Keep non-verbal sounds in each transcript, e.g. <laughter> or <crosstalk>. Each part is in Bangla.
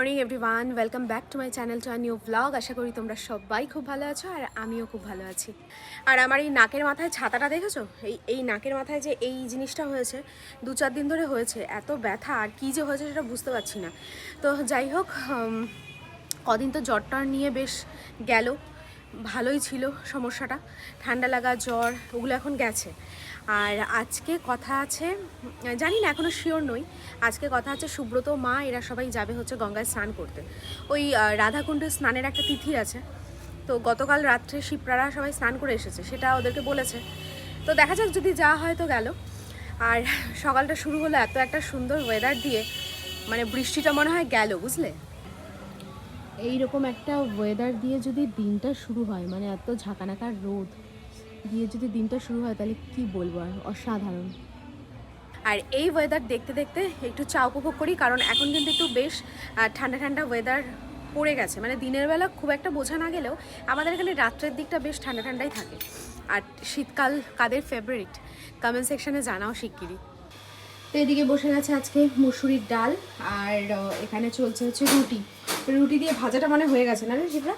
Morning everyone welcome back to my channel to new vlog আশা করি তোমরা সবাই খুব ভালো আছো আর আমিও খুব ভালো আছি। আর আমার এই নাকের মাথায় ছাতাটা দেখেছ? এই এই নাকের মাথায় যে এই জিনিসটা হয়েছে, দু চার দিন ধরে হয়েছে, এত ব্যথা আর কী যে হয়েছে সেটা বুঝতে পারছি না। তো যাই হোক কদিন তো জ্বরটা নিয়ে বেশ গেল, ভালোই ছিল সমস্যাটা। ঠান্ডা লাগা, জ্বর, ওগুলো এখন গেছে। আর আজকে কথা আছে, জানি না এখনও শিওর নই। আজকে কথা আছে সুব্রত মা, এরা সবাই যাবে হচ্ছে গঙ্গায় স্নান করতে। ওই রাধাকুণ্ডে স্নানের একটা তিথি আছে। তো গতকাল রাত্রে শিপ্রারা সবাই স্নান করে এসেছে, সেটা ওদেরকে বলেছে। তো দেখা যাক যদি যা হয় তো গেল। আর সকালটা শুরু হলো এত একটা সুন্দর ওয়েদার দিয়ে মানে বৃষ্টিটা মনে হয় গেল, বুঝলে? এইরকম একটা ওয়েদার দিয়ে যদি দিনটা শুরু হয় মানে এত ঝাঁকানাকার রোদ দিয়ে যদি দিনটা শুরু হয় তাহলে কি বলব আর? অসাধারণ। আর এই ওয়েদার দেখতে দেখতে একটু চা উপভোগ করি কারণ এখন কিন্তু একটু বেশ ঠান্ডা ঠান্ডা ওয়েদার পড়ে গেছে। মানে দিনের বেলা খুব একটা বোঝা না গেলেও আমাদের এখানে রাত্রের দিকটা বেশ ঠান্ডা ঠান্ডাই থাকে। আর শীতকাল কাদের ফেভারিট কমেন্ট সেকশনে জানাও শিগগিরই। তো এদিকে বসে গেছে আজকে মুসুরির ডাল আর এখানে চলছে হচ্ছে রুটি। রুটি দিয়ে ভাজাটা মানে হয়ে গেছে না রে শিবরা?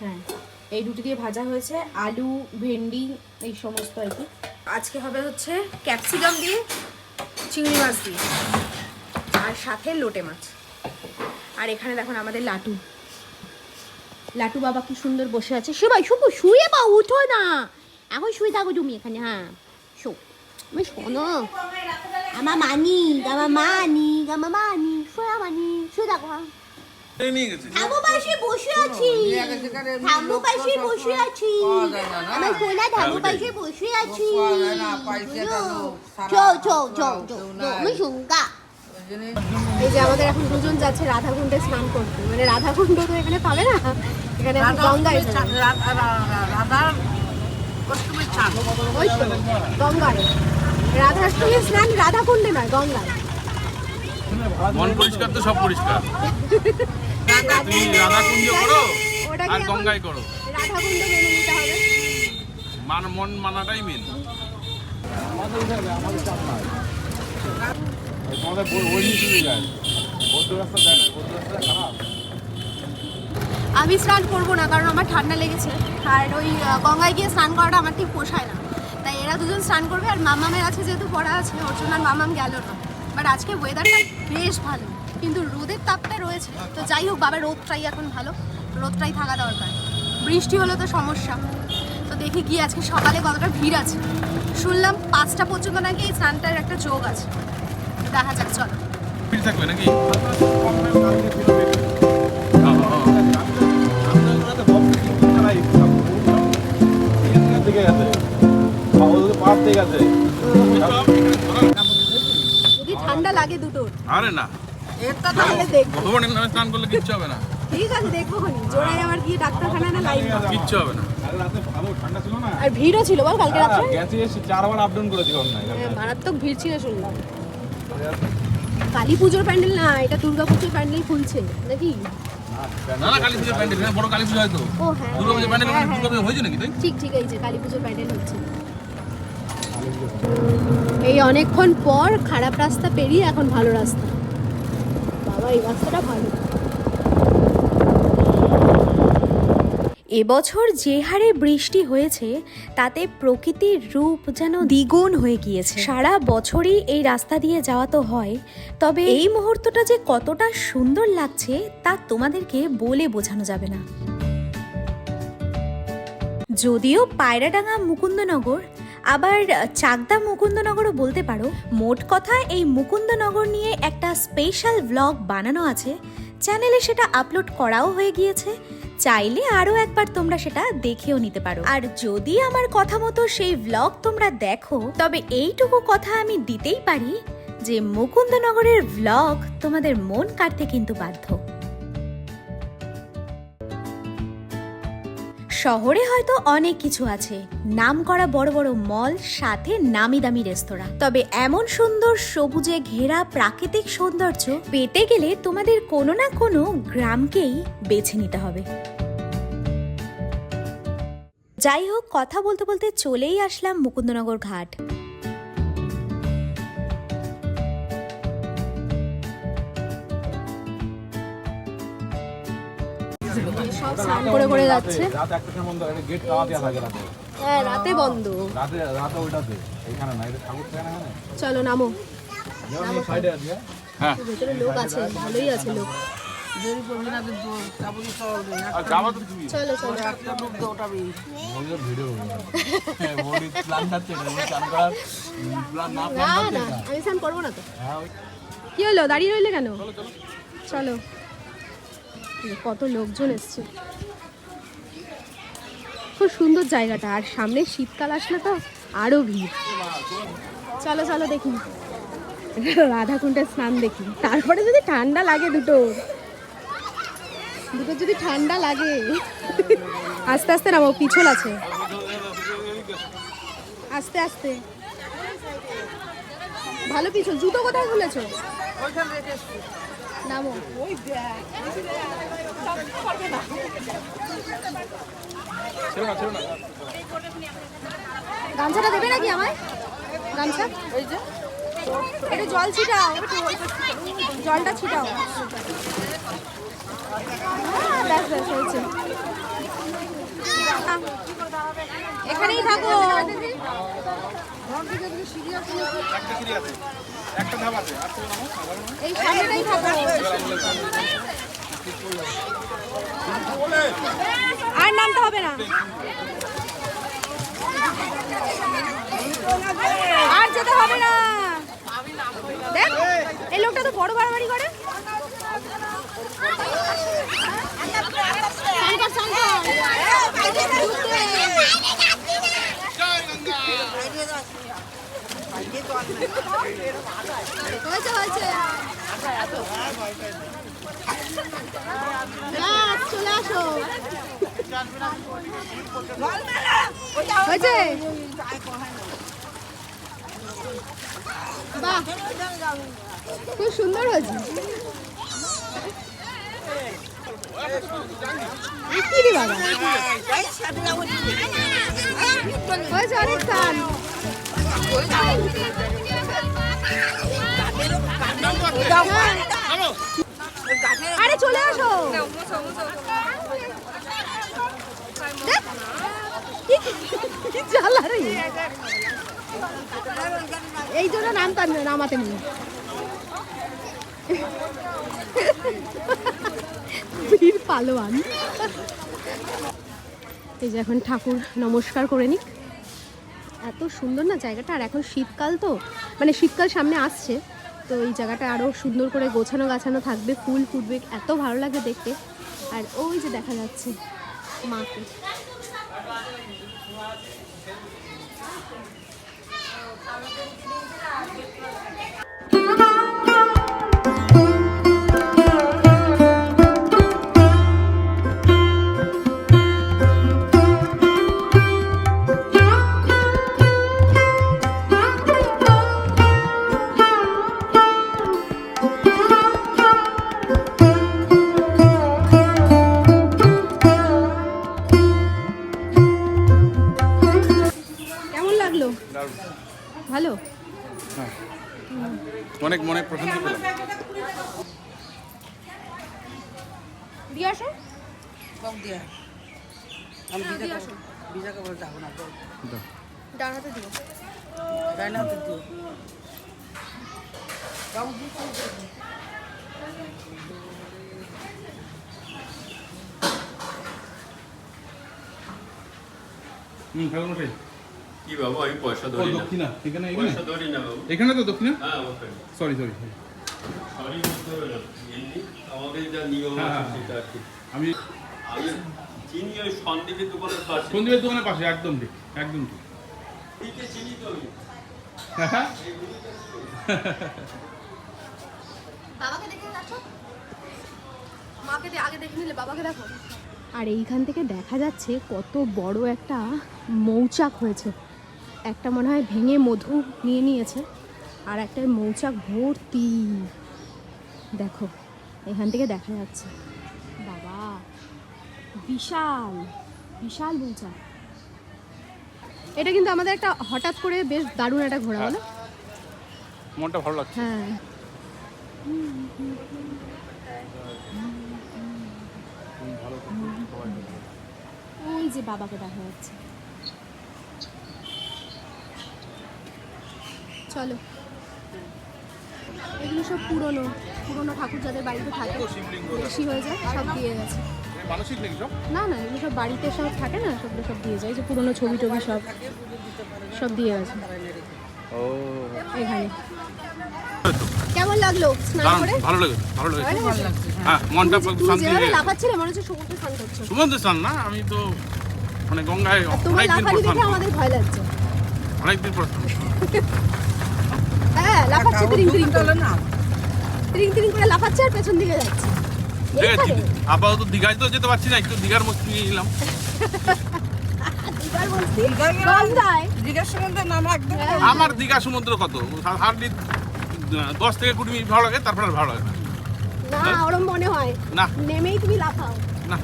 হ্যাঁ। এই রুটি দিয়ে ভাজা হয়েছে, আলু, ভেন্ডি, এই সমস্ত আর কি। আজকে হবে হচ্ছে ক্যাপসিকাম দিয়ে, চিংড়ি মাছ দিয়ে, আর সাথে লোটে মাছ। আর এখানে দেখুন আমাদের লাটু। লাটু বাবা কি সুন্দর বসে আছে। সবাই শুকু, শুয়ে বা উঠো না। এখন শুয়ে থাকো তুমি এখানে হ্যাঁ। শো। আমি শোনো। আমার মানি আমার মানি আমার মানি শোয়া মানি শুয়ে থাকো। হ্যাঁ নিয়ে গেছে। ঠাম্মু পাশে বসে আছি। ঠাম্মু পাশে বসে আছি। আমার সোনা ঠাম্মু পাশে বসে আছি। চো চো চো চো আমি শুনকা এই যে আমাদের এখন দুজন যাচ্ছে রাধাকুণ্ডে স্নান করতে। মানে রাধাকুণ্ড তো এখানে পাবে না। এখানে গঙ্গায়। রাধার গঙ্গায়। রাধাষ্টমীর স্নান রাধাকুণ্ডে নয় গঙ্গায়। মন পরিষ্কার তো সব পরিষ্কার। <laughs> তুমি রাধা কুঞ্জ করো ওটা কি আর গঙ্গায় করো। রাধাকুণ্ড মেনে নিতে হবে? মান মন মানাটাই মেন আমি স্নান করব না কারণ আমার ঠান্ডা লেগেছে। আর ওই গঙ্গায় গিয়ে স্নান করাটা আমার ঠিক পোষায় না। তাই এরা দুজন স্নান করবে আর মামামের আছে যেহেতু পড়া আছে ওর জন্য আর মামাম গেল না। বাট আজকে ওয়েদারটা বেশ ভালো। কিন্তু রোদের তাপটা রয়েছে। তো যাই হোক বাবা রোদটাই এখন ভালো। রোদটাই থাকা দরকার। বৃষ্টি হলে তো সমস্যা। তো দেখি গিয়ে আজকে সকালে কতটা ভিড় আছে। শুনলাম পাঁচটা পর্যন্ত নাকি এই স্নানটার একটা যোগ আছে। দেখা যাক চলো। ভিড় থাকবে নাকি? যদি ঠান্ডা লাগে দুটোর। আরে না। এটা তাহলে দেখব। ভগবানের নামে স্নান করলে কিচ্ছু হবে না। ঠিক আছে দেখব খনি। জোড়ায় আমার গিয়ে ডাক্তারখানায় না লাইন কিচ্ছু হবে না। আর ভিড়ও ছিল বল কালকে রাত্রে? গেছে এসে চারবার আপ করেছি না হ্যাঁ, মারাত্মক ভিড় ছিল শুনলাম। কালী পুজোর প্যান্ডেল না এটা দুর্গা পুজোর প্যান্ডেল খুলছে নাকি? না না কালী পুজোর প্যান্ডেল বড় কালী পুজো হয়তো ও হ্যাঁ দুর্গা পুজোর প্যান্ডেল হ্যাঁ, হ্যাঁ। দুর্গা পুজো হয়েছে নাকি তাই? ঠিক ঠিক এই যে কালী পুজোর প্যান্ডেল হচ্ছে। এই অনেকক্ষণ পর খারাপ রাস্তা পেরিয়ে এখন ভালো রাস্তা। বাবা এই ভালো। এবছর যে হারে বৃষ্টি হয়েছে, তাতে প্রকৃতির রূপ যেন দ্বিগুণ হয়ে গিয়েছে। সারা বছরই এই রাস্তা দিয়ে যাওয়া তো হয়, তবে এই মুহূর্তটা যে কতটা সুন্দর লাগছে, তা তোমাদেরকে বলে বোঝানো যাবে না। যদিও পায়রাডাঙ্গা মুকুন্দনগর আবার চাকদা মুকুন্দনগরও বলতে পারো, মোট কথা এই মুকুন্দনগর নিয়ে একটা স্পেশাল ব্লগ বানানো আছে। চ্যানেলে সেটা আপলোড করাও হয়ে গিয়েছে, চাইলে আরও একবার তোমরা সেটা দেখেও নিতে পারো। আর যদি আমার কথা মতো সেই ব্লগ তোমরা দেখো, তবে এইটুকু কথা আমি দিতেই পারি যে মুকুন্দনগরের ব্লগ তোমাদের মন কাটতে কিন্তু বাধ্য। শহরে হয়তো অনেক কিছু আছে। নাম করা বড় বড় মল, সাথে নামি দামি রেস্তোরাঁ। তবে এমন সুন্দর সবুজে ঘেরা প্রাকৃতিক সৌন্দর্য পেতে গেলে তোমাদের কোনো না কোনো গ্রামকেই বেছে নিতে হবে। যাই হোক, কথা বলতে বলতে চলেই আসলাম মুকুন্দনগর ঘাট। সব স্নান করে করে যাচ্ছে। রাত একটা সময় বন্ধ একটা গেট তালা দেওয়া থাকে রাতে। হ্যাঁ রাতে বন্ধ। রাতে রাতে ওইটাতে এইখানে না এটা ঠাকুর থাকে না এখানে? চলো নামো। যেমন সাইডে আছে হ্যাঁ? ভেতরে লোক আছে ভালোই আছে লোক। না চলো চলো। হ্যাঁ না চান করার প্ল্যান না না না আমি স্নান করব না তো। হ্যাঁ কি হলো? দাঁড়িয়ে রইলে কেন? চলো। কত লোকজন এসছে। খুব সুন্দর জায়গাটা। আর সামনে শীতকাল আসলে তো আরও ভিড়। চলো চলো দেখি। রাধাকুণ্ডের স্নান দেখি। তারপরে যদি ঠান্ডা লাগে দুটো। দুটো যদি ঠান্ডা লাগে। আস্তে আস্তে নামো, পিছল আছে। আস্তে আস্তে। ভালো পিছল। জুতো কোথায় খুলেছো? নামো। ওই দেখ না। গামছাটা দেবে নাকি আমায়? গামছা? এই যে। একটু জল ছিটাও। জলটা ছিটাও। ব্যাস ব্যাস হয়েছে। এখানেই থাকো। একটা ধাপ আছে তো এই সামনেটাই আর নামতে হবে না। আর যেতে হবে না। দেখ এই লোকটা তো বড় বাড়াবাড়ি করে। শঙ্কর, শঙ্কর। হয়েছে হয়েছে। চলে আসো। হয়েছে? বাহ খুব সুন্দর হয়েছে। আরে চলে আসো। জ্বালা। এই জন্য নামতাম না, নামাতে বীর পালোয়ান। এই যে এখন ঠাকুর নমস্কার করে নিক। এত সুন্দর না জায়গাটা আর এখন শীতকাল তো। মানে শীতকাল সামনে আসছে, তো এই জায়গাটা আরও সুন্দর করে গোছানো গাছানো থাকবে, ফুল ফুটবে, এত ভালো লাগে দেখতে। আর ওই যে দেখা যাচ্ছে মাকে। দিয়ে আসো। কম দিয়ে আমি যাব না ডান হাতে দিও। তাই না তো দিও হুম কি বাবু আমি পয়সা ধরি না। দক্ষিণা এখানে এখানে। পয়সা ধরি না বাবু। এখানে তো দক্ষিণা? হ্যাঁ সরি সরি সরি হবে না আমাদের যা নিয়ম হ্যাঁ, আছে হ্যাঁ। সেটা আর আমি আমি চিনি ওই সন্দীপের দোকানের পাশে? সন্দীপের দোকানের পাশে একদম ঠিক একদম ঠিক। চিনি তো আমি হ্যাঁ বাবাকে দেখে যাচ্ছ মাকে আগে দেখে নিলে বাবাকে দেখো। আর এইখান থেকে দেখা যাচ্ছে কত বড় একটা মৌচাক হয়েছে। একটা মনে হয় ভেঙে মধু নিয়ে নিয়েছে আর একটা মৌচাক ভর্তি। দেখো। এখান থেকে দেখা যাচ্ছে। বাবা বিশাল বিশাল মৌচাক এটা কিন্তু আমাদের একটা হঠাৎ করে বেশ দারুণ একটা ঘোরা বলো? মনটা ভালো লাগছে। হ্যাঁ। ওই যে বাবাকে দেখা যাচ্ছে। চলো। এগুলো সব পুরনো। পুরনো ঠাকুর যাদের বাড়িতে থাকে বেশি হয়ে যায় সব দিয়ে গেছে। সব? না না এগুলো সব বাড়িতে সব থাকে না সবগুলো সব দিয়ে যায় এই যে পুরনো ছবি টবি সব সব দিয়ে গেছে। ও। এখানে। কেমন লাগল স্নান দারুণ, করে? ভালো লাগে ভালো লাগে ভালো লেগেছে? হ্যাঁ। মনটা শান্তি হয়ে লাফাচ্ছিলে মনে হচ্ছে সমুদ্রে স্নান করছ। সুমন্ত স্নান না আমি তো মানে গঙ্গায় পর স্নান আমাদের ভয় লাগছে। পর হ্যাঁ লাফাচ্ছে করে। না। তিরিং তিরিং করে লাফাচ্ছে আর পেছন দিকে যাচ্ছে? আপাতত দীঘায় তো যেতে পারছি না একটু দীঘার মস্তি নিয়ে নিলাম। নাম আমার দীঘা সমুদ্র কত? হার্ডলি দশ থেকে কুড়ি মিনিট ভালো লাগে তারপর আর ভালো লাগে না। না ওরম মনে হয়। না। নেমেই তুমি লাফাও। না।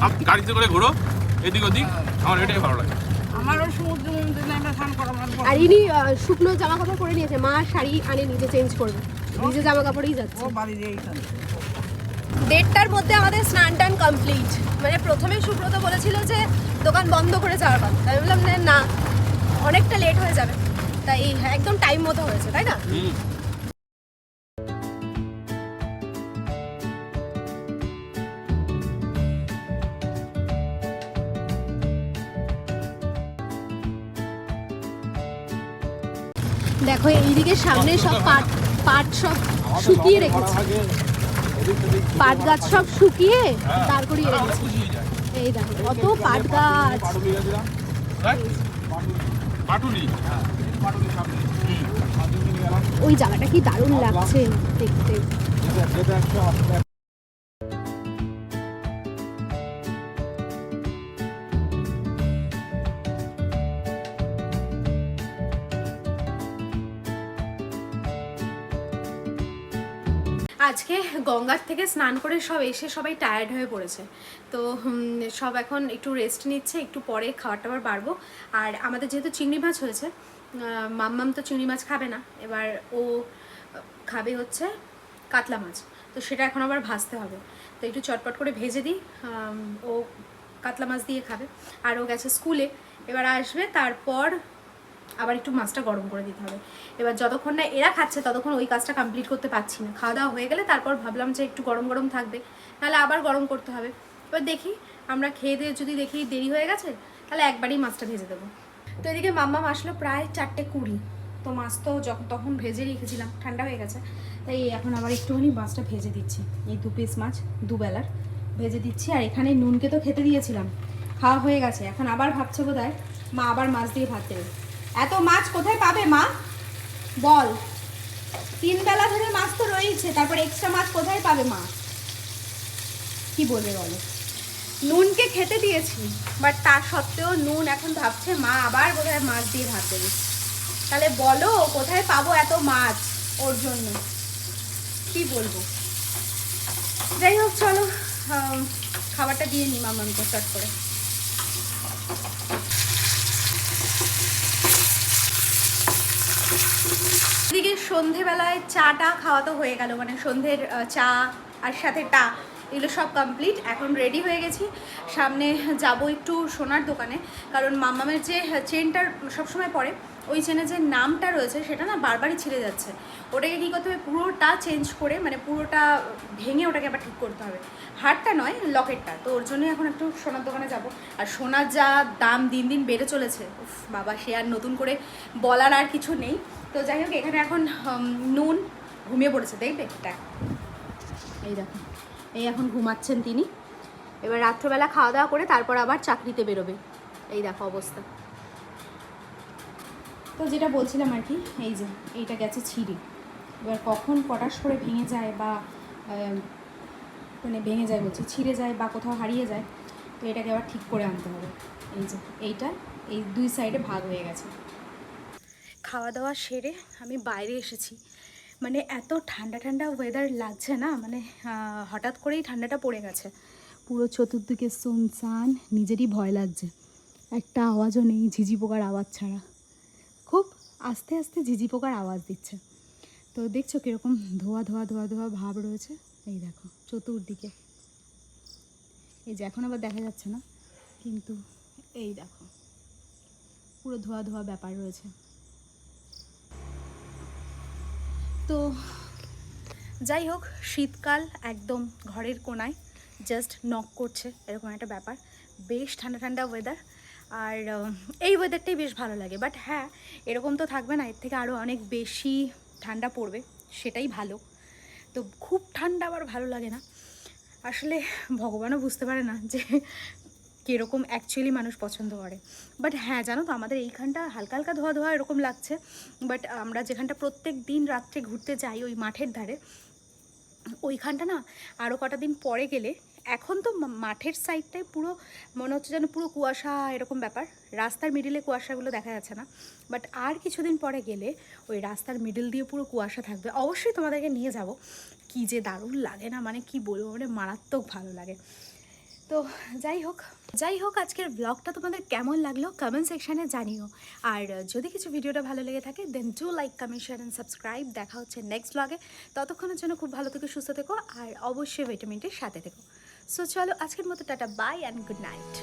আপ- গাড়িতে করে ঘোরো এদিক ওদিক আমার এটাই ভালো লাগে। আমারও সমুদ্র মন্দির নামে স্নান করা আমার আর ইনি শুকনো জামা কাপড় পরে নিয়েছে মা শাড়ি আনে নিজে চেঞ্জ করবে। নিজে জামা কাপড়েই যাচ্ছে দেড়টার মধ্যে আমাদের স্নান টান কমপ্লিট মানে প্রথমে সুব্রত বলেছিল যে দোকান বন্ধ করে যাওয়ার কথা। আমি বললাম যে, না অনেকটা লেট হয়ে যাবে। তাই একদম টাইম মতো হয়েছে তাই না? দেখো এইদিকে সামনে সব পাট পাট সব শুকিয়ে রেখেছে। পাট গাছ সব শুকিয়ে তার দাঁড় করিয়ে রেখেছে। এই দেখো কত পাট গাছ। ওই জায়গাটা কি দারুণ লাগছে দেখতে। গঙ্গার থেকে স্নান করে সব এসে সবাই টায়ার্ড হয়ে পড়েছে। তো সব এখন একটু রেস্ট নিচ্ছে, একটু পরে খাবার টাবার বাড়বো। আর আমাদের যেহেতু চিংড়ি মাছ হয়েছে মাম্মাম তো চিংড়ি মাছ খাবে না। এবার ও খাবে হচ্ছে কাতলা মাছ। তো সেটা এখন আবার ভাজতে হবে। তো একটু চটপট করে ভেজে দিই ও কাতলা মাছ দিয়ে খাবে। আর ও গেছে স্কুলে। এবার আসবে, তারপর আবার একটু মাছটা গরম করে দিতে হবে। এবার যতক্ষণ না এরা খাচ্ছে, ততক্ষণ ওই কাজটা কমপ্লিট করতে পারছি না। খাওয়া দাওয়া হয়ে গেলে তারপর ভাবলাম যে একটু গরম গরম থাকবে, তাহলে আবার গরম করতে হবে। এবার দেখি, আমরা খেয়ে দিয়ে যদি দেখি দেরি হয়ে গেছে, তাহলে একবারই মাছটা ভেজে দেবো। তো এদিকে মাম্মা আসলো প্রায় চারটে কুড়ি। তো মাছ তো যখন, তখন ভেজে রেখেছিলাম, ঠান্ডা হয়ে গেছে। তাই এখন আবার একটুখানি মাছটা ভেজে দিচ্ছি। এই দু পিস মাছ, দুবেলার। ভেজে দিচ্ছি, আর এখানে নুনকে তো খেতে দিয়েছিলাম। খাওয়া হয়ে গেছে, এখন আবার ভাবছে বোধ মা আবার মাছ দিয়ে ভাত দেবে। এত মাছ কোথায় পাবে মা? বল। তিন বেলা ধরে মাছ তো রয়েছে তারপর এক্সট্রা মাছ কোথায় পাবে মা? কি বলবে বলো? নুনকে খেতে দিয়েছি বাট তার সত্ত্বেও নুন এখন ভাবছে মা আবার বোধহয় মাছ দিয়ে ভাত দেবে। তাহলে বলো, কোথায় পাবো এত মাছ ওর জন্য? কি বলব? যাই হোক, চলো খাবারটা দিয়ে নিই মামাকে চট করে। এদিকে সন্ধেবেলায় চাটা খাওয়া তো হয়ে গেল মানে সন্ধ্যের চা আর সাথে টা এগুলো সব কমপ্লিট এখন রেডি হয়ে গেছি। সামনে যাব একটু সোনার দোকানে, কারণ মামামের যে চেনটার সবসময় পরে। ওই চেনের যে নামটা রয়েছে, সেটা না বারবারই ছিঁড়ে যাচ্ছে। ওটাকে কী করতে হবে? পুরোটা চেঞ্জ করে মানে পুরোটা ভেঙে ওটাকে আবার ঠিক করতে হবে। হারটা নয়, লকেটটা। তো ওর জন্যই এখন একটু সোনার দোকানে যাব। আর সোনার যা দাম দিন দিন বেড়ে চলেছে, উফ বাবা, সে আর নতুন করে বলার আর কিছু নেই। তো যাই হোক, এখানে এখন নুন ঘুমিয়ে পড়েছে। দেখবে? এটা এই দেখো। এই এখন ঘুমাচ্ছেন তিনি। এবার রাত্রবেলা খাওয়া দাওয়া করে তারপর আবার চাকরিতে বেরোবে। এই দেখো অবস্থা। তো যেটা বলছিলাম আর কি, এই যে এইটা গেছে ছিঁড়ে। এবার কখন পটাশ করে ভেঙে যায় বা মানে ভেঙে যায় বলছি, ছিঁড়ে যায় বা কোথাও হারিয়ে যায়, তো এটাকে আবার ঠিক করে আনতে হবে। এই যে এইটা, এই দুই সাইডে ভাগ হয়ে গেছে। খাওয়া দাওয়া সেরে আমি বাইরে এসেছি। মানে এত ঠান্ডা ঠান্ডা ওয়েদার লাগছে না মানে হঠাৎ করেই ঠান্ডাটা পড়ে গেছে। পুরো চতুর্দিকে সুনসান নিজেরই ভয় লাগছে। একটা আওয়াজও নেই, ঝিঝি পোকার আওয়াজ ছাড়া। আস্তে আস্তে ঝিঝি পোকার আওয়াজ দিচ্ছে। তো দেখছ কীরকম ধোয়া ধোয়া ধোয়া ধোয়া ভাব রয়েছে? এই দেখো, চতুর্দিকে। এই যে এখন আবার দেখা যাচ্ছে না, কিন্তু এই দেখো, পুরো ধোয়া ধোয়া ব্যাপার রয়েছে। তো যাই হোক, শীতকাল একদম ঘরের কোনায় জাস্ট নক করছে, এরকম একটা ব্যাপার। বেশ ঠান্ডা ঠান্ডা ওয়েদার আর এই ওয়েদারটাই বেশ ভালো লাগে। বাট হ্যাঁ এরকম তো থাকবে না, এর থেকে আরও অনেক বেশি ঠান্ডা পড়বে, সেটাই ভালো। তো খুব ঠান্ডা আবার ভালো লাগে না। আসলে ভগবানও বুঝতে পারে না যে কীরকম অ্যাকচুয়ালি মানুষ পছন্দ করে। বাট হ্যাঁ জানো তো, আমাদের এইখানটা হালকা হালকা ধোয়া ধোয়া এরকম লাগছে। বাট আমরা যেখানটা প্রত্যেক দিন রাত্রে ঘুরতে যাই, ওই মাঠের ধারে, ওইখানটা না আরও কটা দিন পরে গেলে এখন তো মাঠের সাইডটাই পুরো মনে হচ্ছে যেন পুরো কুয়াশা এরকম ব্যাপার। রাস্তার মিডিলে কুয়াশাগুলো দেখা যাচ্ছে না। বাট আর কিছুদিন পরে গেলে ওই রাস্তার মিডিল দিয়ে পুরো কুয়াশা থাকবে। অবশ্যই তোমাদেরকে নিয়ে যাব। কি যে দারুণ লাগে না? মানে কি বলব? মানে মারাত্মক ভালো লাগে। তো যাই হোক যাই হোক, আজকের ব্লগটা তোমাদের কেমন লাগল? কমেন্ট সেকশানে জানিও। আর যদি কিছু ভিডিওটা ভালো লেগে থাকে then do like comment share and subscribe দেখা হচ্ছে নেক্সট ব্লগে ততক্ষণের জন্য খুব ভালো থেকো, সুস্থ থেকো, আর অবশ্যই ভিটামিনটির সাথে থেকো। সো চলো আজকের মতো tata bye and good night